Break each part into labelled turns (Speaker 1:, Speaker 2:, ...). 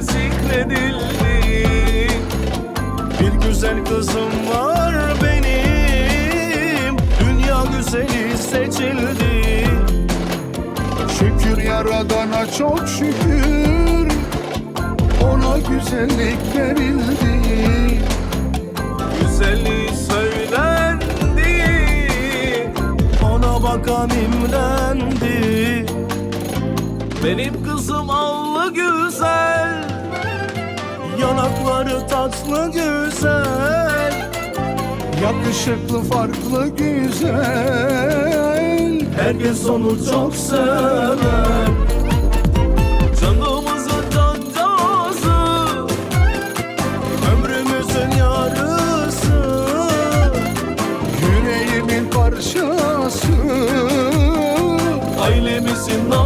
Speaker 1: zikredildi. Bir güzel kızım var benim. Dünya güzeli seçildi.
Speaker 2: Şükür yaradana çok şükür. Ona güzellik verildi.
Speaker 1: Güzeli söylendi. Ona bakan imrendi benim kızım al güzel. Yanakları tatlı güzel.
Speaker 2: Yakışıklı farklı güzel.
Speaker 1: Herkes onu çok sever. Canımızın cancağızı Ömrümüzün yarısı.
Speaker 2: Yüreğimin parçası.
Speaker 1: Ailemizin nazlısı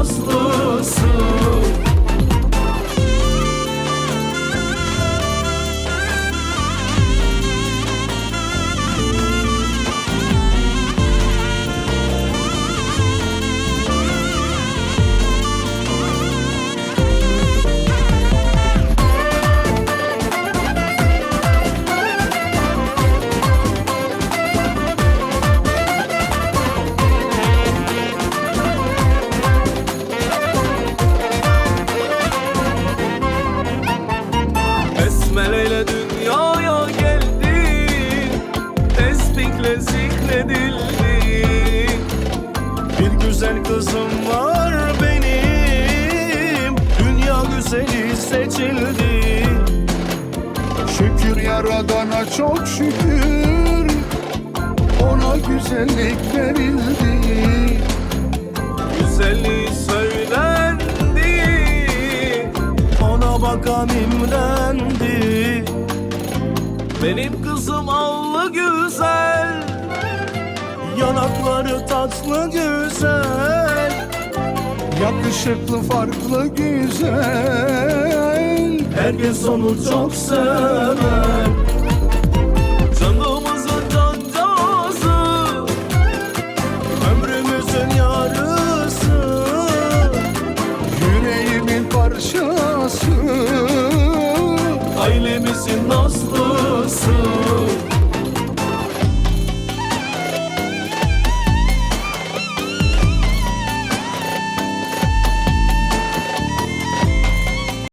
Speaker 1: Tesbihle zikredildi Bir güzel kızım var benim. Dünya güzeli seçildi.
Speaker 2: Şükür yaradana çok şükür. Ona güzellik verildi.
Speaker 1: Güzelliği söylendi. Ona bakan imrendi Benim kızım allı güzel Yanakları tatlı güzel
Speaker 2: Yakışıklı farklı güzel.
Speaker 1: Herkes onu çok sever. Canımızın cancağızı Ömrümüzün yarısı.
Speaker 2: Yüreğimin parçası
Speaker 1: Ailemizin nazlısı